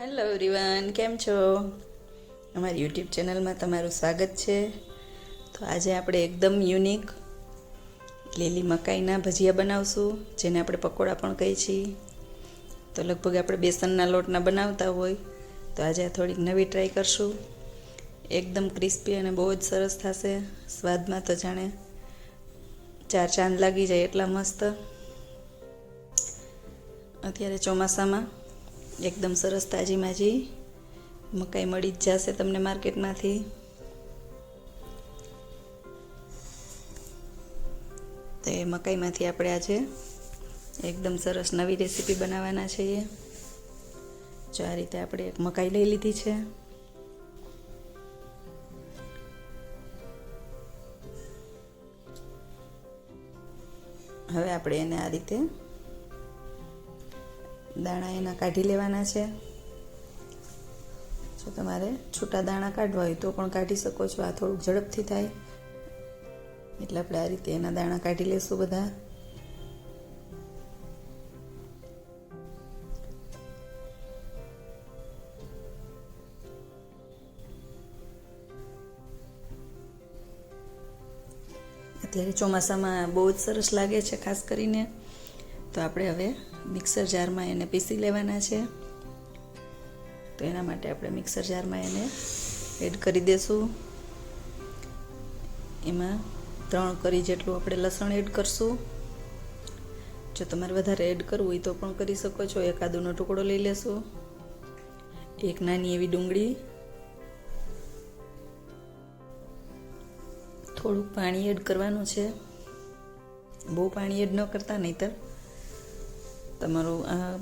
Hello everyone કેમ છો? અમારી યુટ્યુબ ચેનલમાં તમારું સ્વાગત છે. તો આજે આપણે એકદમ યુનિક લીલી મકાઈના ભજીયા બનાવશું, જેને આપણે પકોડા પણ કહીએ છીએ. તો લગભગ આપણે બેસનના લોટના બનાવતા હોય, તો આજે આ થોડીક નવી ટ્રાય કરશું. એકદમ ક્રિસ્પી અને બહુ જ સરસ થશે, સ્વાદમાં તો જાણે ચાર ચાંદ લાગી જાય એટલા મસ્ત. અત્યારે ચોમાસામાં એકદમ સરસ તાજી માજી. મકાઈ મળી જ જશે તમને માર્કેટમાંથી. તો એ મકાઈમાંથી આપણે આજે એકદમ સરસ નવી રેસીપી બનાવવાના છીએ. જો આ રીતે આપણે એક મકાઈ લઈ લીધી છે. હવે આપણે એને આ રીતે દાણા એના કાઢી લેવાના છે. જો તમારે છૂટા દાણા કાઢવા હોય તો પણ કાઢી શકો છો. આ થોડુંક ઝડપથી થાય. એટલે આપણે આ રીતે એના દાણા કાઢી લેશું બધા. અત્યારે ચોમાસામાં બહુ જ સરસ લાગે છે, ખાસ કરીને. તો આપણે હવે મિક્સર જારમાં એને પીસી લેવાના છે. તો એના માટે આપણે મિક્સર જારમાં એને એડ કરી દઈશું એમાં ત્રણ કરી જેટલું આપણે લસણ એડ કરશું. જો તમારે વધારે એડ કરવું હોય તો પણ કરી શકો છો. એક આદુનો ટુકડો લઈ લેશું. એક નાની એવી ડુંગળી. થોડુંક પાણી એડ કરવાનું છે. બહુ પાણી એડ ન કરતા નહીતર તમારું, આ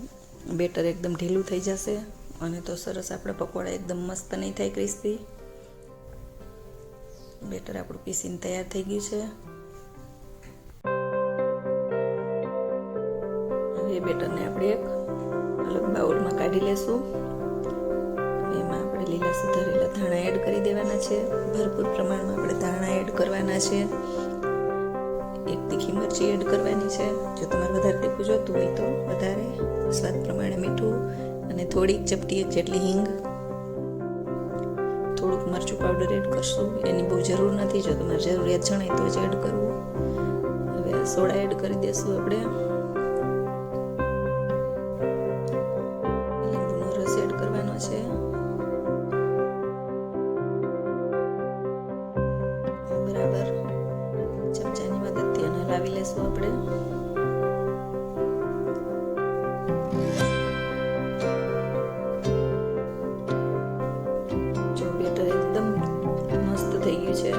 બેટર એકદમ ઢીલું થઈ જશે અને તો સરસ આપણે પકોડા એકદમ મસ્ત નહીં થાય ક્રિસ્પી. બેટર આપણું પીસીને તૈયાર થઈ ગયું છે. હવે એ બેટરને આપણે એક અલગ બાઉલમાં કાઢી લેશું. એમાં આપણે લીલા સુધારેલા ધાણા એડ કરી દેવાના છે. ભરપૂર પ્રમાણમાં આપણે ધાણા એડ કરવાના છે. તીખી મરચી એડ કરવાની છે. જો તમારે વધારે તીખું જોતું હોય તો વધારે સ્વાદ પ્રમાણે મીઠું અને થોડીક ચપટી એક જેટલી હિંગ. થોડુંક મરચું પાવડર એડ કરશું. એની બહુ જરૂર નથી. જો તમારે જરૂરિયાત જણાય તો જ એડ કરવું. હવે સોડા એડ કરી દેશું આપણે. લેશું આપણે. જો બેટર એકદમ મસ્ત થઈ ગયું છે.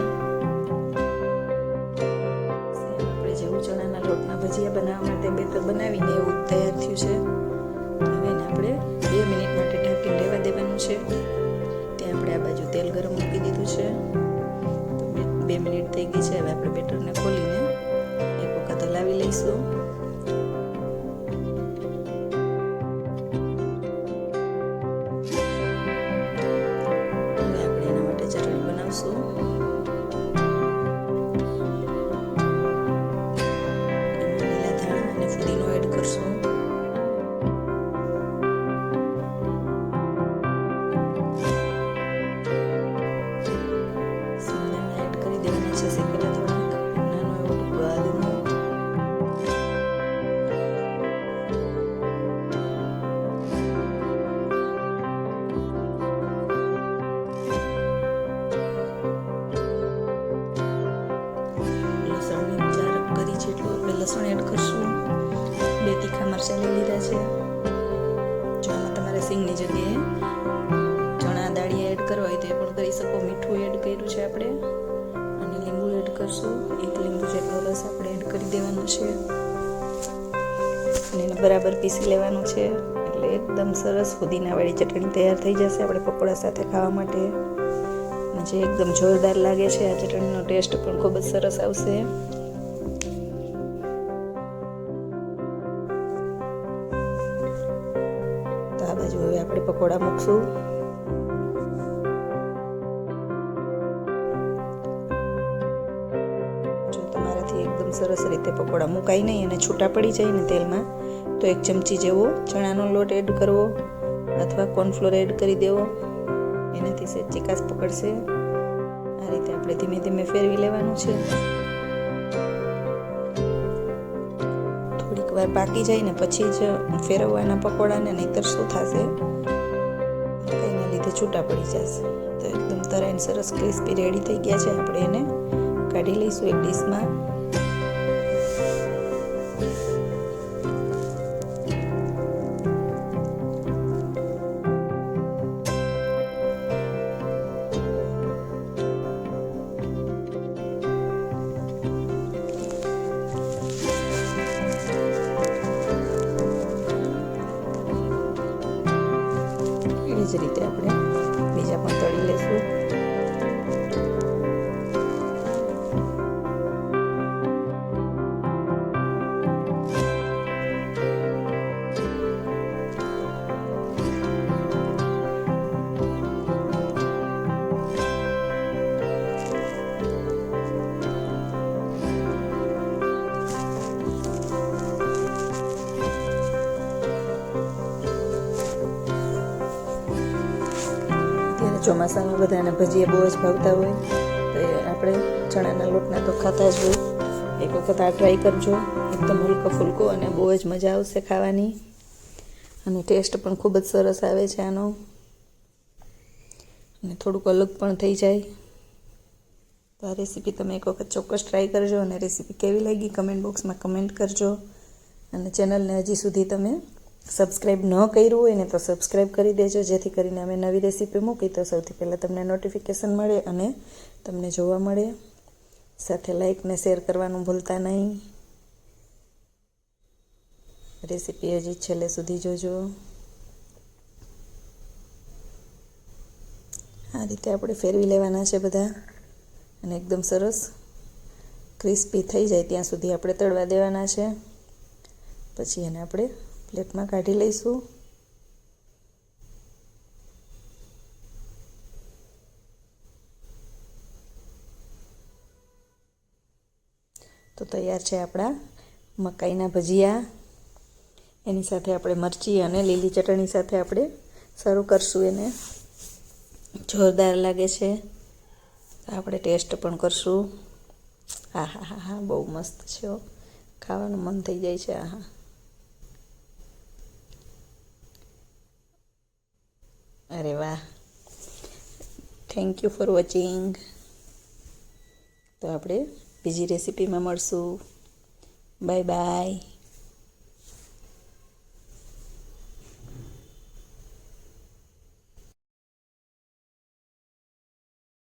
આપણે જેવું ચણાના લોટના ભજીયા બનાવવા માટે બેટર બનાવીને એવું તૈયાર થયું છે. હવે એને આપણે બે મિનિટ માટે ઢાંકી રહેવા દેવાનું છે. ત્યાં આપણે આ બાજુ તેલ ગરમ મૂકી દીધું છે. બે મિનિટ થઈ ગઈ છે. હવે આપણે બેટરને ખોલીને એક વખત મરચાં લઈ લીધા છે જો આમાં તમારે સિંગની જગ્યાએ ચણા દાળી એડ કરવા હોય તો એ પણ કરી શકો મીઠું એડ કર્યું છે આપણે અને લીંબુ એડ કરશું એક લીંબુ જેટલો રસ આપણે એડ કરી દેવાનો છે અને એને બરાબર પીસી લેવાનું છે એટલે એકદમ સરસ ફુદીનાવાળી ચટણી તૈયાર થઈ જશે આપણે પકોડા સાથે ખાવા માટે જે એકદમ જોરદાર લાગે છે આ ચટણીનો ટેસ્ટ પણ ખૂબ જ સરસ આવશે પકોડા જો તમારાથી એકદમ સરસ રીતે પકોડા મુકાઈ નહીં અને છૂટા પડી જાય ને તેલમાં, તો એક ચમચી જેવો ચણાનો લોટ એડ કરવો અથવા કોર્નફ્લોર એડ કરી દેવો. એનાથી સેજ ચિકાસ પકડશે. આ રીતે આપણે ધીમે ધીમે ફેરવી લેવાનું છે. થોડીક વાર પાકી જાય ને પછી જ ફેરવવાના પકોડાને નહીતર શું થશે? છૂટા પડી જશે. તો એકદમ તરાઈને સરસ ક્રિસ્પી રેડી થઈ ગયા છે. આપણે એને કાઢી લઈશું એક ડીશમાં ચોમાસામાં બધાને ભજીયા બહુ જ ભાવતા હોય, તો આપણે ચણાના લોટના તો ખાતા જ હોય. એક વખત આ ટ્રાય કરજો. એકદમ હલકો ફૂલકો અને બહુ જ મજા આવશે ખાવાની. અને ટેસ્ટ પણ ખૂબ જ સરસ આવે છે આનો. અને થોડુંક અલગ પણ થઈ જાય. તો આ રેસીપી તમે એક વખત ચોક્કસ ટ્રાય કરજો અને રેસીપી કેવી લાગી કમેન્ટ બોક્સમાં કમેન્ટ કરજો. અને ચેનલને હજી સુધી તમે સબસ્ક્રાઈબ ન કર્યું હોય ને તો સબસ્ક્રાઈબ કરી દેજો, જેથી કરીને અમે નવી રેસીપી મૂકી તો સૌથી પહેલાં તમને નોટિફિકેશન મળે અને તમને જોવા મળે. સાથે લાઈક ને શેર કરવાનું ભૂલતા નહીં. રેસીપી હજી છેલ્લે સુધી જોજો. આ રીતે આપણે ફેરવી લેવાના છે બધા. અને એકદમ સરસ ક્રિસ્પી થઈ જાય ત્યાં સુધી આપણે તળવા દેવાના છે. પછી એને આપણે પ્લેટમાં કાઢી લઈશું. તો તૈયાર છે આપણા મકાઈના ભજીયા. એની સાથે આપણે મરચી અને લીલી ચટણી સાથે આપણે શરૂ કરશું એને. જોરદાર લાગે છે. આપણે ટેસ્ટ પણ કરશું. હા હા હા હા બહુ મસ્ત છે ખાવાનું મન થઈ જાય છે આ હા અરે વાહ. થેન્ક યુ ફોર વોચિંગ તો આપણે બીજી રેસીપીમાં મળશું. Bye bye